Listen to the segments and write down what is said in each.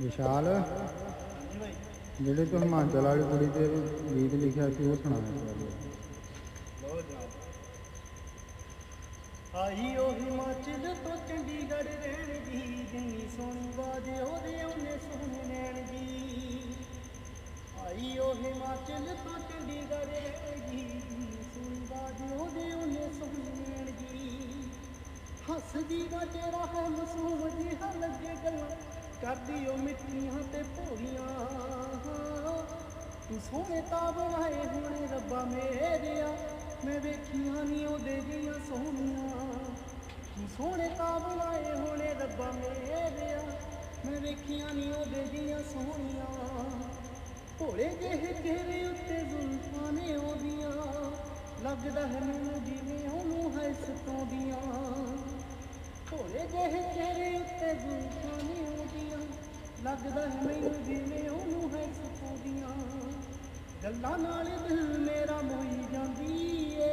ਵਿਸ਼ਾਲ। ਜਿਹੜੇ ਤੂੰ ਹਿਮਾਚਲ ਵਾਲੀ ਕੁੜੀ ਤੇ ਗੀਤ ਲਿਖਿਆ ਸੀ, ਉਹ ਸੁਣਾ ਇੱਕ ਜਨਾਬ ਆਈ ਉਹ ਹਿਮਾਚਲ ਤੋਂ ਚੰਡੀਗੜ੍ਹ ਰਹਿਣ ਦੀ, ਜਿੰਨੀ ਸੋਹਣੀ ਬਾਜ ਉਹਦੇ ਉਹਨੇ ਸੋਹਣੇ ਨੈਣ ਜੀ ਆਈ ਉਹ ਹਿਮਾਚਲ ਤੋਂ ਚੰਡੀਗੜ੍ਹ ਰਹਿਣ ਦੀ ਸੋਹਣੀ ਬਾਜ ਉਹਦੇ ਉਹਨੇ ਸੋਹਣੇ ਨੈਣ ਜੀ ਹੱਸਦੀ ਦਾ ਚਿਹਰਾ ਗੱਲਾਂ ਕਰਦੀ ਉਹ ਮਿੱਠੀਆਂ ਤੇ ਭੋਲੀਆਂ ਤੂੰ ਸੋਹਣੇ ਤਾਂ ਬਣਾਏ ਹੋਣੇ ਰੱਬਾ ਮੇਰਿਆ। ਮੈਂ ਵੇਖੀਆਂ ਨਹੀਂ ਉਹਦੇ ਜੀਆਂ ਸੋਹਣੀਆਂ। ਤੂੰ ਸੋਹਣੇ ਤਾਂ ਬਣਾਏ ਹੋਣੇ ਰੱਬਾ ਮੇਰਿਆ। ਮੈਂ ਵੇਖੀਆਂ ਨਹੀਂ ਉਹਦੇ ਜੀਆਂ ਸੋਹਣੀਆਂ। ਭੋਲੇ ਜਿਹੇ ਤੇਰੇ ਉੱਤੇ ਜ਼ੁਲਫਾਂ ਨੇ ਉਹਦੀਆਂ। ਲੱਗਦਾ ਹੈ ਮੈਨੂੰ ਜਿਵੇਂ ਉਹਨੂੰ ਹੈ ਸਤਾਉਂਦੀਆਂ ਭੋਲੇ ਜਿਹੇ ਚਿਹਰੇ ਉੱਤੇ ਜ਼ੁਲਫਾਂ ਲੱਗਦਾ ਹੈ ਮੈਨੂੰ ਜਿਵੇਂ ਉਹਨੂੰ ਹੈ ਸਤਾਉਂਦੀਆਂ ਗੱਲਾਂ ਨਾਲ ਦਿਲ ਮੇਰਾ ਮੋਈ ਜਾਂਦੀ ਏ।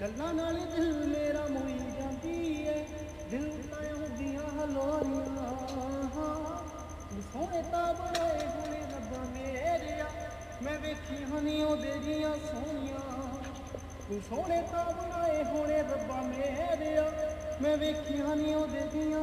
ਗੱਲਾਂ ਨਾਲ ਦਿਲ ਮੇਰਾ ਮੋਈ ਜਾਂਦੀ ਏ। ਦਿਲ ਤਾਂ ਆਉਂਦੀਆਂ ਹਲੋਰੀਆਂ ਤੂੰ ਸੋਹਣੇ ਤਾਂ ਬਣਾਏ ਹੋਣੇ ਰੱਬਾ ਮੇਰਿਆ। ਮੈਂ ਵੇਖੀ ਹਨੀ ਉਹਦੇ ਜੀਆਂ ਸੋਹਣੀਆਂ। ਤੂੰ ਸੋਹਣੇ ਤਾਂ ਬਣਾਏ ਹੋਣੇ ਰੱਬਾ ਮੇਰਿਆ। ਮੈਂ ਵੇਖੀ ਹਨੀ ਉਹਦੇ ਜੀਆਂ